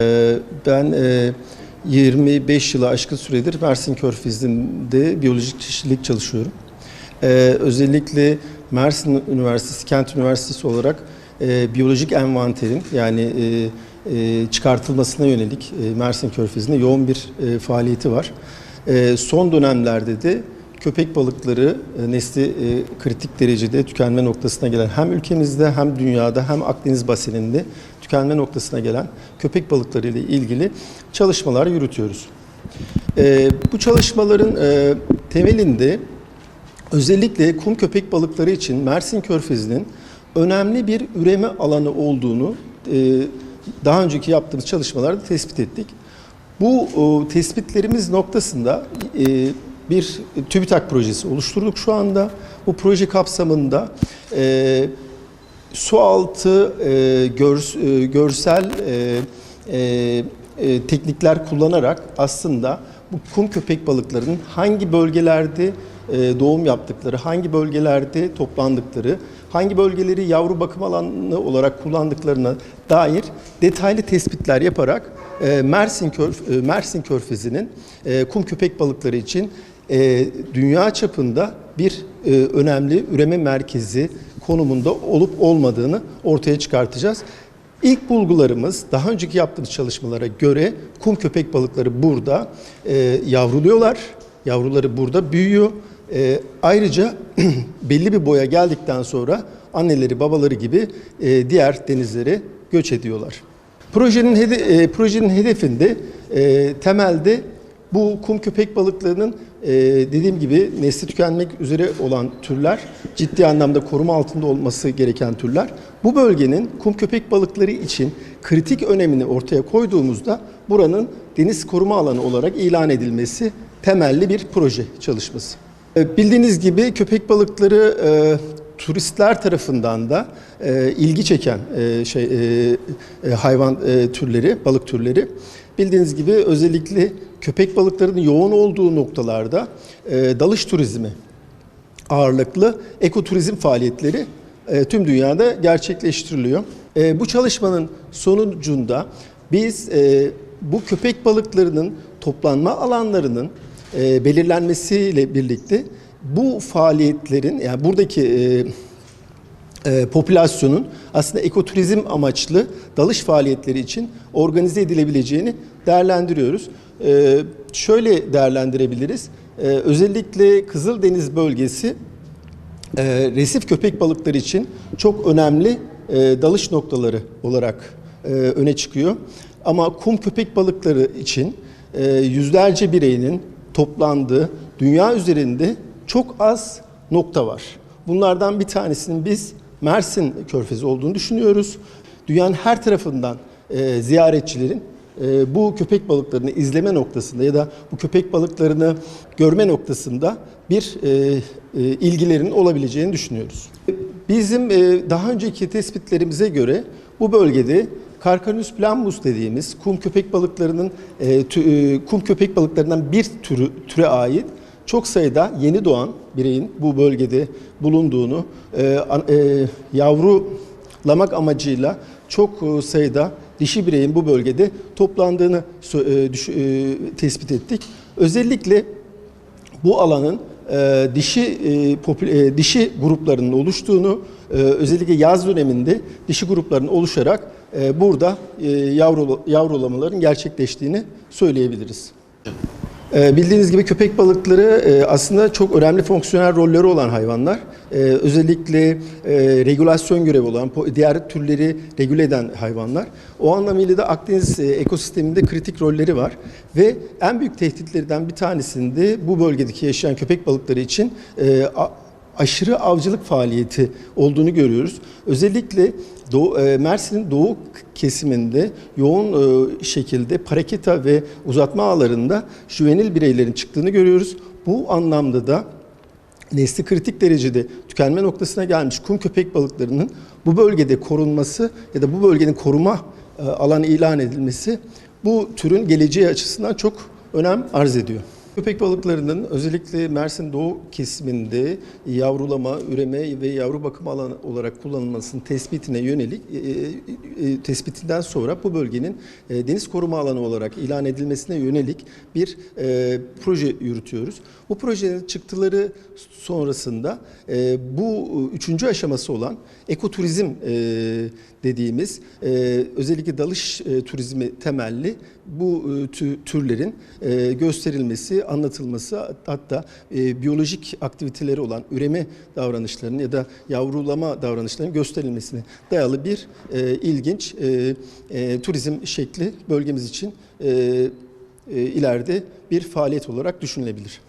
Ee, Ben e, 25 yılı aşkın süredir Mersin Körfezi'nde biyolojik çeşitlilik çalışıyorum. Ee, Özellikle Mersin Üniversitesi, Kent Üniversitesi olarak e, biyolojik envanterin yani e, e, çıkartılmasına yönelik e, Mersin Körfezi'nde yoğun bir e, faaliyeti var. E, Son dönemlerde de köpek balıkları e, nesli e, kritik derecede tükenme noktasına gelen hem ülkemizde hem dünyada hem Akdeniz baseninde tükenme noktasına gelen köpek balıkları ile ilgili çalışmalar yürütüyoruz. E, bu çalışmaların e, temelinde özellikle kum köpek balıkları için Mersin Körfezi'nin önemli bir üreme alanı olduğunu e, daha önceki yaptığımız çalışmalarda tespit ettik. Bu o, tespitlerimiz noktasında e, bir TÜBİTAK projesi oluşturduk şu anda. Bu proje kapsamında e, su altı e, görs, e, görsel e, e, e, teknikler kullanarak aslında bu kum köpek balıklarının hangi bölgelerde e, doğum yaptıkları, hangi bölgelerde toplandıkları, hangi bölgeleri yavru bakım alanı olarak kullandıklarına dair detaylı tespitler yaparak e, Mersin Körf e, Mersin Körfezi'nin e, kum köpek balıkları için e, dünya çapında bir e, önemli üreme merkezi konumunda olup olmadığını ortaya çıkartacağız. İlk bulgularımız daha önceki yaptığımız çalışmalara göre kum köpek balıkları burada e, yavruluyorlar. Yavruları burada büyüyor. E, ayrıca belli bir boya geldikten sonra anneleri babaları gibi e, diğer denizlere göç ediyorlar. Projenin, hede, e, projenin hedefinde e, temelde bu kum köpek balıklarının e, dediğim gibi nesli tükenmek üzere olan türler, ciddi anlamda koruma altında olması gereken türler. Bu bölgenin kum köpek balıkları için kritik önemini ortaya koyduğumuzda buranın deniz koruma alanı olarak ilan edilmesi temelli bir proje çalışması. E, Bildiğiniz gibi köpek balıkları e, turistler tarafından da e, ilgi çeken e, şey hayvan türleri, balık türleri. Bildiğiniz gibi özellikle köpek balıklarının yoğun olduğu noktalarda e, dalış turizmi ağırlıklı ekoturizm faaliyetleri e, tüm dünyada gerçekleştiriliyor. E, bu çalışmanın sonucunda biz e, bu köpek balıklarının toplanma alanlarının e, belirlenmesiyle birlikte bu faaliyetlerin yani buradaki e, e, popülasyonun aslında ekoturizm amaçlı dalış faaliyetleri için organize edilebileceğini değerlendiriyoruz. E, şöyle değerlendirebiliriz. E, özellikle Kızıldeniz bölgesi e, resif köpek balıkları için çok önemli e, dalış noktaları olarak e, öne çıkıyor. Ama kum köpek balıkları için e, yüzlerce bireyinin toplandığı dünya üzerinde çok az nokta var. Bunlardan bir tanesinin biz Mersin Körfezi olduğunu düşünüyoruz. Dünyanın her tarafından e, ziyaretçilerin e, bu köpek balıklarını izleme noktasında ya da bu köpek balıklarını görme noktasında bir e, e, ilgilerinin olabileceğini düşünüyoruz. Bizim e, daha önceki tespitlerimize göre bu bölgede Carcanus plambus dediğimiz kum köpek balıklarının e, tü- e, kum köpek balıklarından bir türü türe ait çok sayıda yeni doğan bireyin bu bölgede bulunduğunu, e, e, yavrulamak amacıyla çok e, sayıda dişi bireyin bu bölgede toplandığını e, düş- e, tespit ettik. Özellikle bu alanın e, dişi e, popü- e, dişi gruplarının oluştuğunu, e, özellikle yaz döneminde dişi grupların oluşarak e, burada e, yavru, yavrulamaların gerçekleştiğini söyleyebiliriz. E, bildiğiniz gibi köpek balıkları e, aslında çok önemli fonksiyonel rolleri olan hayvanlar. E, özellikle e, regülasyon görevi olan, diğer türleri regüle eden hayvanlar. O anlamıyla da Akdeniz e, ekosisteminde kritik rolleri var. Ve en büyük tehditlerinden bir tanesinde bu bölgedeki yaşayan köpek balıkları için aşırı avcılık faaliyeti olduğunu görüyoruz. Özellikle Doğu, e, Mersin'in doğu kesiminde yoğun e, şekilde paraketa ve uzatma ağlarında juvenil bireylerin çıktığını görüyoruz. Bu anlamda da nesli kritik derecede tükenme noktasına gelmiş kum köpek balıklarının bu bölgede korunması ya da bu bölgenin koruma e, alanı ilan edilmesi bu türün geleceği açısından çok önem arz ediyor. Köpek balıklarının özellikle Mersin Doğu kesiminde yavrulama, üreme ve yavru bakım alanı olarak kullanılmasının tespitine yönelik e, e, e, tespitinden sonra bu bölgenin e, deniz koruma alanı olarak ilan edilmesine yönelik bir e, proje yürütüyoruz. Bu projenin çıktıları sonrasında e, bu üçüncü aşaması olan ekoturizm e, dediğimiz e, özellikle dalış e, turizmi temelli bu e, tü- türlerin e, gösterilmesi, anlatılması hatta e, biyolojik aktiviteleri olan üreme davranışlarının ya da yavrulama davranışlarının gösterilmesine dayalı bir e, ilginç e, e, turizm şekli bölgemiz için e, e, ileride bir faaliyet olarak düşünülebilir.